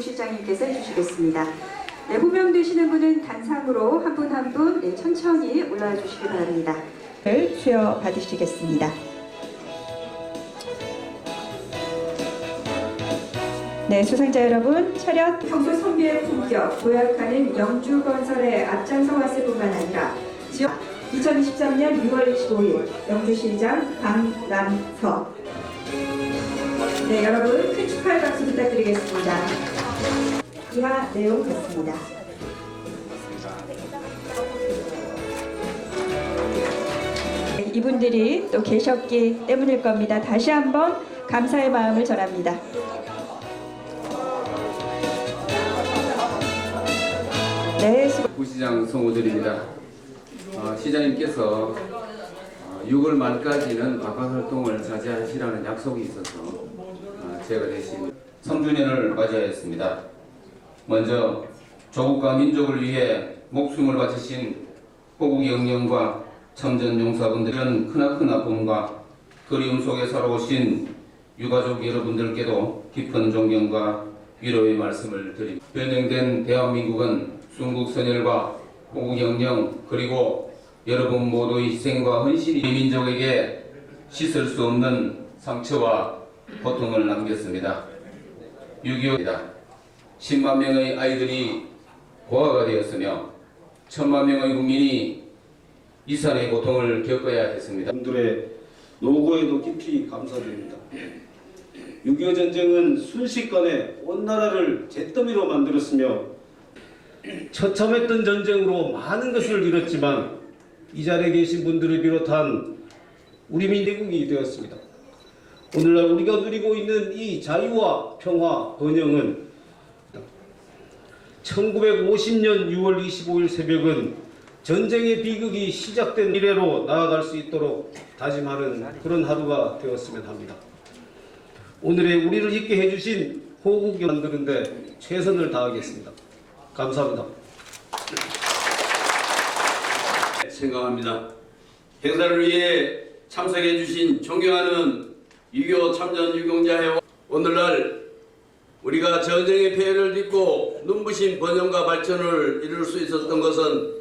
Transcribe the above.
부시장님께서 해주시겠습니다. 네, 호명되시는 분은 단상으로 한 분 한분 네, 천천히 올라와 주시기 바랍니다. 을 수여 받으시겠습니다. 네, 수상자 여러분, 차렷 평소 선비의 품격, 도약하는 영주건설의 앞장서 왔을 뿐만 아니라 지역 2023년 6월 25일 영주시장 강남서 네, 여러분 큰 축하의 박수 부탁드리겠습니다. 이하 내용 듣습니다. 네, 이분들이 또 계셨기 때문일 겁니다. 다시 한번 감사의 마음을 전합니다. 네, 수고. 부시장 송호들입니다. 어, 시장님께서 어, 6월 말까지는 박화 활동을 자제하시라는 약속이 있어서 어, 제가 대신 3주년을 맞이하였습니다. 먼저 조국과 민족을 위해 목숨을 바치신 호국 영령과 참전 용사분들은 크나큰 아픔과 그리움 속에 살아오신 유가족 여러분들께도 깊은 존경과 위로의 말씀을 드립니다. 변형된 대한민국은 순국 선열과 호국 영령 그리고 여러분 모두의 희생과 헌신이 이 민족에게 씻을 수 없는 상처와 고통을 남겼습니다. 6.25입니다. 10만 명의 아이들이 고아가 되었으며 천만 명의 국민이 이산의 고통을 겪어야 했습니다. 분들의 노고에도 깊이 감사드립니다. 6.25 전쟁은 순식간에 온 나라를 잿더미로 만들었으며 처참했던 전쟁으로 많은 것을 잃었지만 이 자리에 계신 분들을 비롯한 우리 민대국이 되었습니다. 오늘날 우리가 누리고 있는 이 자유와 평화, 번영은 1950년 6월 25일 새벽은 전쟁의 비극이 시작된 이래로 나아갈 수 있도록 다짐하는 그런 하루가 되었으면 합니다. 오늘의 우리를 있게 해주신 호국을 만드는데 최선을 다하겠습니다. 감사합니다. 생각합니다. 행사를 위해 참석해 주신 존경하는 6.25 참전 유공자회 오늘날 우리가 전쟁의 폐해를 딛고 눈부신 번영과 발전을 이룰 수 있었던 것은